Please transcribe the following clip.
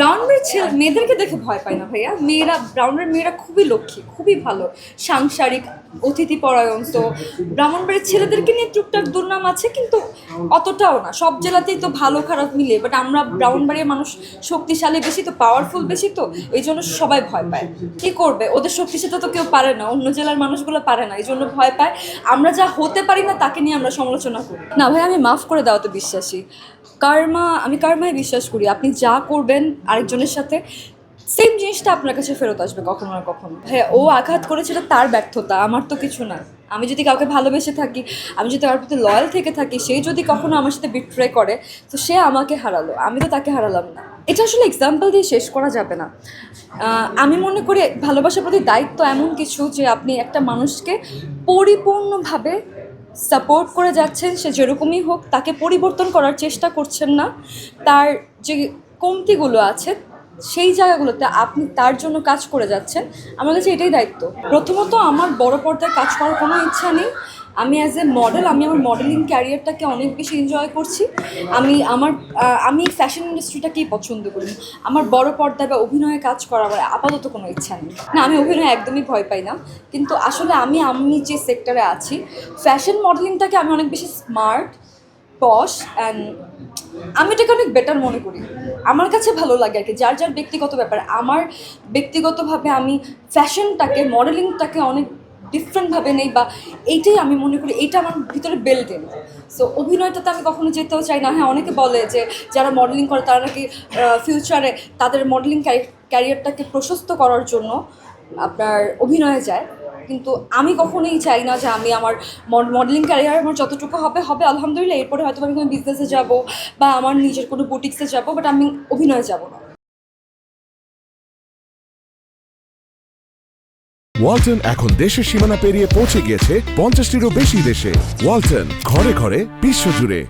ব্রাউনের ছেলে মেয়েদেরকে দেখে ভয় পাই না ভাইয়া। মেয়েরা ব্রাউনের মেয়েরা খুবই লক্ষ্মী, খুবই ভালো। সাংসারিক অতিথি পরায়ণ তো ব্রাহ্মণবাড়ির ছেলেদেরকে নিয়ে টুকটাক দুর্নাম আছে, কিন্তু অতটাও না। সব জেলাতেই তো ভালো, খারাপ মিলে। বাট আমরা ব্রাহ্মণবাড়ির মানুষ শক্তিশালী বেশি তো পাওয়ারফুল বেশি তো, এই জন্য সবাই ভয় পায়। কি করবে? ওদের শক্তিশালী তো কেউ পারে না। অন্য জেলার মানুষগুলো পারে না। এই জন্য ভয় পায়। আমরা যা হতে পারি না, তাকে নিয়ে আমরা সমালোচনা করি। না ভাই আমি মাফ করে দেওয়াতে বিশ্বাসী। কার্মা, আমি কার্মায় বিশ্বাস করি। আপনি যা করবেন, আরেকজনের সাথে সেম জিনিসটা আপনার কাছে ফেরত আসবে কখনো না কখনো। হ্যাঁ ও আঘাত করেছিল তার ব্যর্থতা, আমার তো কিছু না। আমি যদি কাউকে ভালোবেসে থাকি, আমি যদি তার প্রতি লয়াল থেকে থাকি, সে যদি কখনো আমার সাথে বিট্রে করে, তো সে আমাকে হারালো, আমি তো তাকে হারালাম না। এটা আসলে এক্সাম্পল দিয়ে শেষ করা যাবে না। আমি মনে করি ভালোবাসার প্রতি দায়িত্ব এমন কিছু যে আপনি একটা মানুষকে পরিপূর্ণভাবে সাপোর্ট করে যাচ্ছেন, সে যেরকমই হোক, তাকে পরিবর্তন করার চেষ্টা করছেন না, তার যে কমতিগুলো আছে সেই জায়গাগুলোতে আপনি তার জন্য কাজ করে যাচ্ছেন, আমার কাছে এটাই দায়িত্ব। প্রথমত আমার বড় পর্দায় কাজ করার কোনো ইচ্ছা নেই। আমি অ্যাজ এ মডেল আমি আমার মডেলিং ক্যারিয়ারটাকে অনেক বেশি এনজয় করছি। আমি আমার আমি ফ্যাশন ইন্ডাস্ট্রিটাকেই পছন্দ করি। আমার বড় পর্দায় বা অভিনয়ে কাজ করার আপাতত কোনো ইচ্ছা নেই। না, আমি অভিনয় একদমই ভয় পাই না। কিন্তু আসলে আমি আমি যে সেক্টরে আছি ফ্যাশন মডেলিংটাকে আমি অনেক বেশি স্মার্ট পশ অ্যান্ড আমি এটাকে অনেক বেটার মনে করি। আমার কাছে ভালো লাগে আর কি, যার যার ব্যক্তিগত ব্যাপার। আমার ব্যক্তিগতভাবে আমি ফ্যাশনটাকে মডেলিংটাকে অনেক ডিফারেন্টভাবে নেই বা এইটাই আমি মনে করি, এইটা আমার ভিতরে বেল্ট এন সো অভিনয়টাতে আমি কখনো যেতেও চাই না। হ্যাঁ অনেকে বলে যে যারা মডেলিং করে তারা নাকি ফিউচারে তাদের মডেলিং ক্যারিয়ারটাকে প্রশস্ত করার জন্য আপনার অভিনয়ে যায়, কিন্তু আমি কখনোই চাই না যে আমি আমার মডেলিং ক্যারিয়ার আমার যতটুকু হবে হবে আলহামদুলিল্লাহ। এরপরে হয়তো আমি কোনো বিজনেসে যাব বা আমার নিজের কোনো বুটিক্সে যাব বাট আমি অভিনয়ে যাব না। ওয়ালটন এখন দেশের সীমানা পেরিয়ে পৌঁছে গিয়েছে পঞ্চাশটিরও বেশি দেশে। ওয়ালটন, ঘরে ঘরে, বিশ্বজুড়ে।